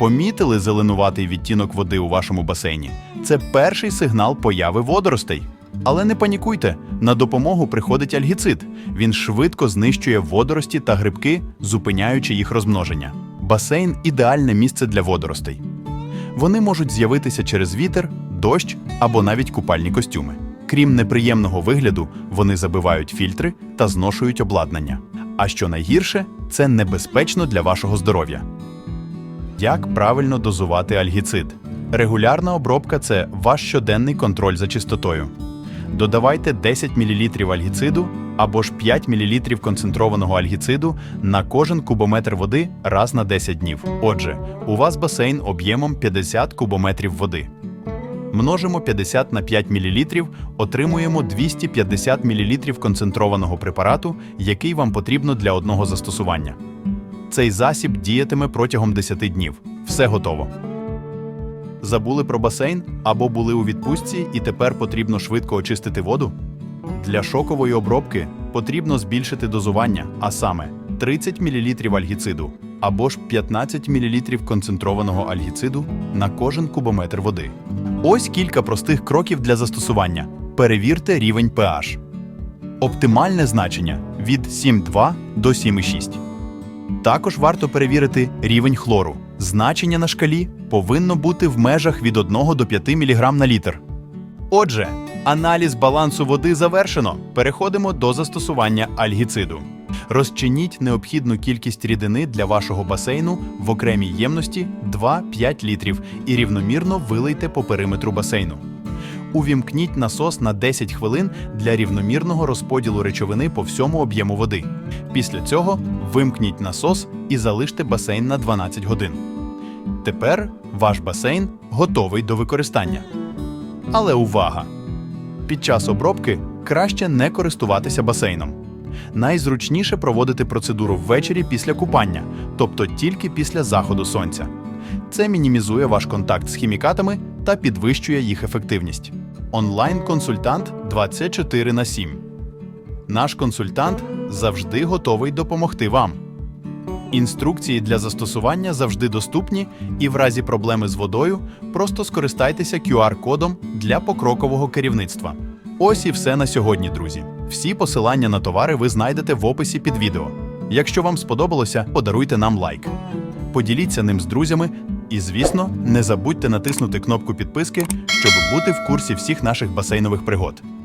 Помітили зеленуватий відтінок води у вашому басейні? Це перший сигнал появи водоростей. Але не панікуйте, на допомогу приходить альгіцид. Він швидко знищує водорості та грибки, зупиняючи їх розмноження. Басейн ідеальне місце для водоростей. Вони можуть з'явитися через вітер, дощ або навіть купальні костюми. Крім неприємного вигляду, вони забивають фільтри та зношують обладнання. А що найгірше, це небезпечно для вашого здоров'я. Як правильно дозувати альгіцид? Регулярна обробка це ваш щоденний контроль за чистотою. Додавайте 10 мл альгіциду або ж 5 мл концентрованого альгіциду на кожен кубометр води раз на 10 днів. Отже, у вас басейн об'ємом 50 кубометрів води. Множимо 50 на 5 мл, отримуємо 250 мл концентрованого препарату, який вам потрібно для одного застосування. Цей засіб діятиме протягом 10 днів. Все готово. Забули про басейн або були у відпустці і тепер потрібно швидко очистити воду? Для шокової обробки потрібно збільшити дозування, а саме 30 мл альгіциду або ж 15 мл концентрованого альгіциду на кожен кубометр води. Ось кілька простих кроків для застосування. Перевірте рівень pH. Оптимальне значення від 7,2 до 7,6. Також варто перевірити рівень хлору. Значення на шкалі повинно бути в межах від 1 до 5 мг на літр. Отже, аналіз балансу води завершено. Переходимо до застосування альгіциду. Розчиніть необхідну кількість рідини для вашого басейну в окремій ємності 2-5 літрів і рівномірно вилийте по периметру басейну. Увімкніть насос на 10 хвилин для рівномірного розподілу речовини по всьому об'єму води. Після цього вимкніть насос і залиште басейн на 12 годин. Тепер ваш басейн готовий до використання. Але увага! Під час обробки краще не користуватися басейном. Найзручніше проводити процедуру ввечері після купання, тобто тільки після заходу сонця. Це мінімізує ваш контакт з хімікатами та підвищує їх ефективність. Онлайн-консультант 24 на 7. Наш консультант завжди готовий допомогти вам. Інструкції для застосування завжди доступні, і в разі проблеми з водою просто скористайтеся QR-кодом для покрокового керівництва. Ось і все на сьогодні, друзі. Всі посилання на товари ви знайдете в описі під відео. Якщо вам сподобалося, подаруйте нам лайк. Поділіться ним з друзями і, звісно, не забудьте натиснути кнопку підписки, щоб бути в курсі всіх наших басейнових пригод.